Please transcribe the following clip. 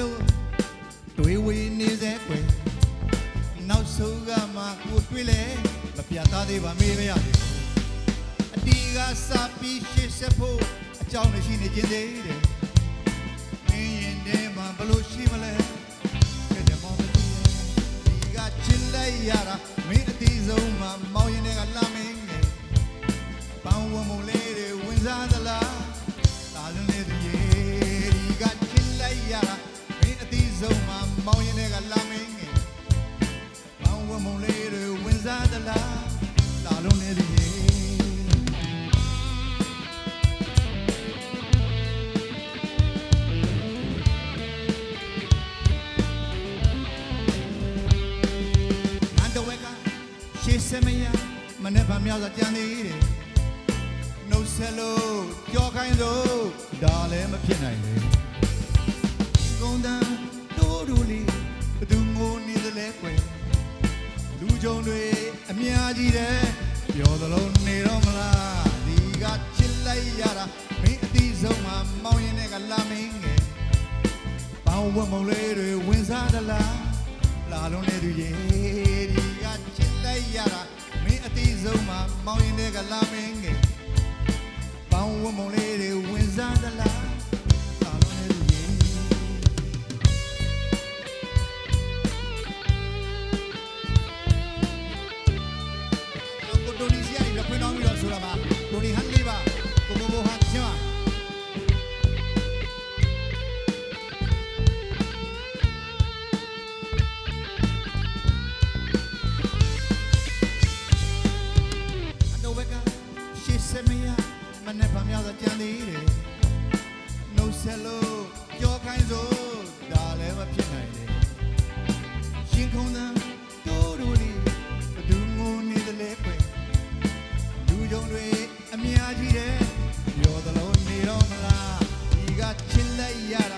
လို့တွေးဝေးနေစေကွယ်နောက်ဆုံးကမှကိုတွေးလဲမပြတ်သားသေးပါမေးမရသေးဘူးအတီကစပြီးရှေ့ဆက်ဖို့အကြောင်းရှိနေခြင်းသေးတယ်မင်းရင်ထဲမှာဘလို့ရှိမလဲကဲတယ်မောင်မသိဒီကချစ်လိုက်ရတာမင်းအတီဆုံးမှမောင် မင်းငယ်ဘောင်ဝမုံလေးတွေဝင်စားသလားလာလုံးနေသည်ရေအန်တဝက်ကရှေးစမယမနေ့ဗမြောက်သာကြံသေးတယ်နှုတ်ဆက်လို့ကြောခိုင်းစို့ဒါလည်းမဖြစ်နိုင်လေ ကြုံတွေအများကြီးတယ်ပြောသလိုနေတော့မလားဒီကချစ်လိုက်ရတာမင်းအတီးဆုံးမှာမောင်းရင်နဲ့ကလာမင်းငယ်ပေါင်းဝတ်မုံလေးတွေဝင်စားသလားလာလုံးနေသူရေဒီကချစ်လိုက်ရတာမင်းအတီးဆုံးမှာမောင်းရင်နဲ့ကလာမင်းငယ်ပေါင်းဝတ်မုံလေးတွေဝင်စားသလားလာ စေမရမနဲ့ဗမာသာကြံသေးတယ်နှုတ်ဆက်လို့ကြောခိုင်းစို့ဒါလည်းမဖြစ်နိုင်လေရှင်ခုံသာတို့တို့လေးဘသူငိုနေတယ်လဲပဲလူကြုံတွေအများကြီးတယ်ပြောသလုံးနေတော့မလားဒီကချင်းလက်ရတာ